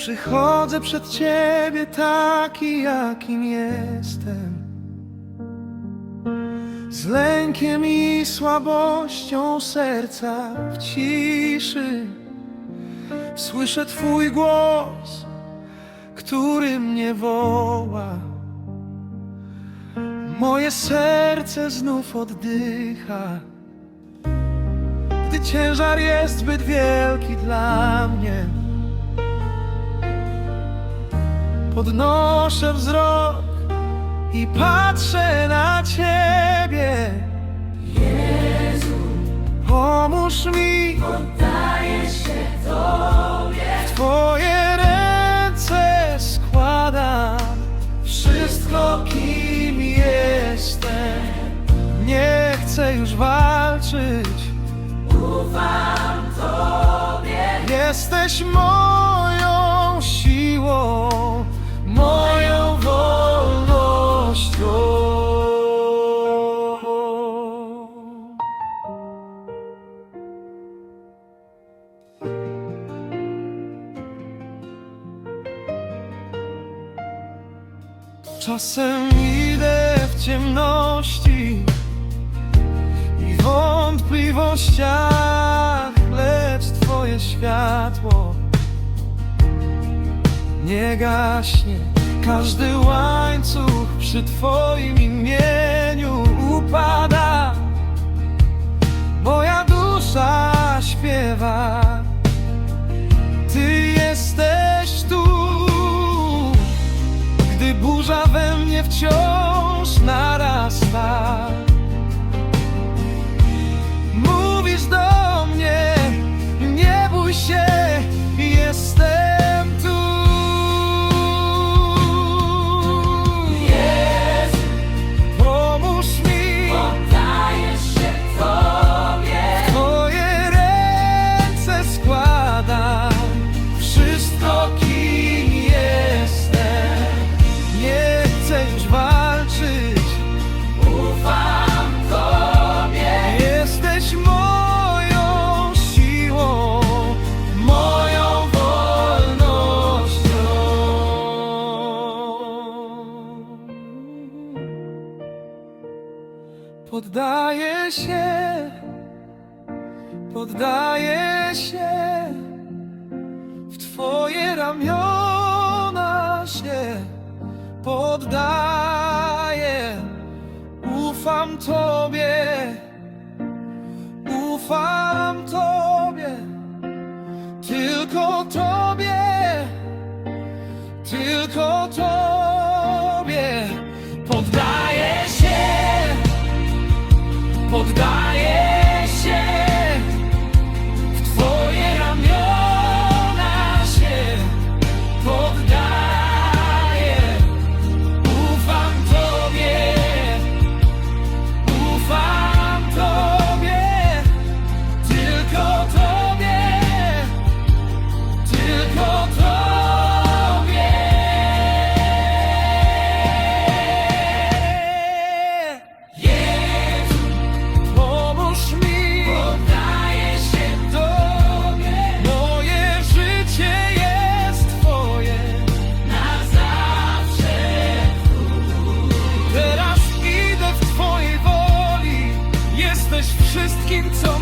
przychodzę przed Ciebie taki, jakim jestem. Z lękiem i słabością serca w ciszy słyszę Twój głos, który mnie woła. Moje serce znów oddycha, gdy ciężar jest zbyt wielki dla mnie. Podnoszę wzrok i patrzę na Ciebie. Jezu, pomóż mi. Daję się Tobie, W Twoje ręce składam wszystko, kim jestem. Nie chcę już walczyć. ufam Tobie, Jesteś moją siłą, Czasem idę w ciemności i wątpliwościach, lecz Twoje światło nie gaśnie. Każdy łańcuch przy Twoim imieniu burza we mnie wciąż narasta. Poddaję się, poddaję się w Twoje ramiona się poddaję. Ufam Tobie, ufam Poddaję skin tone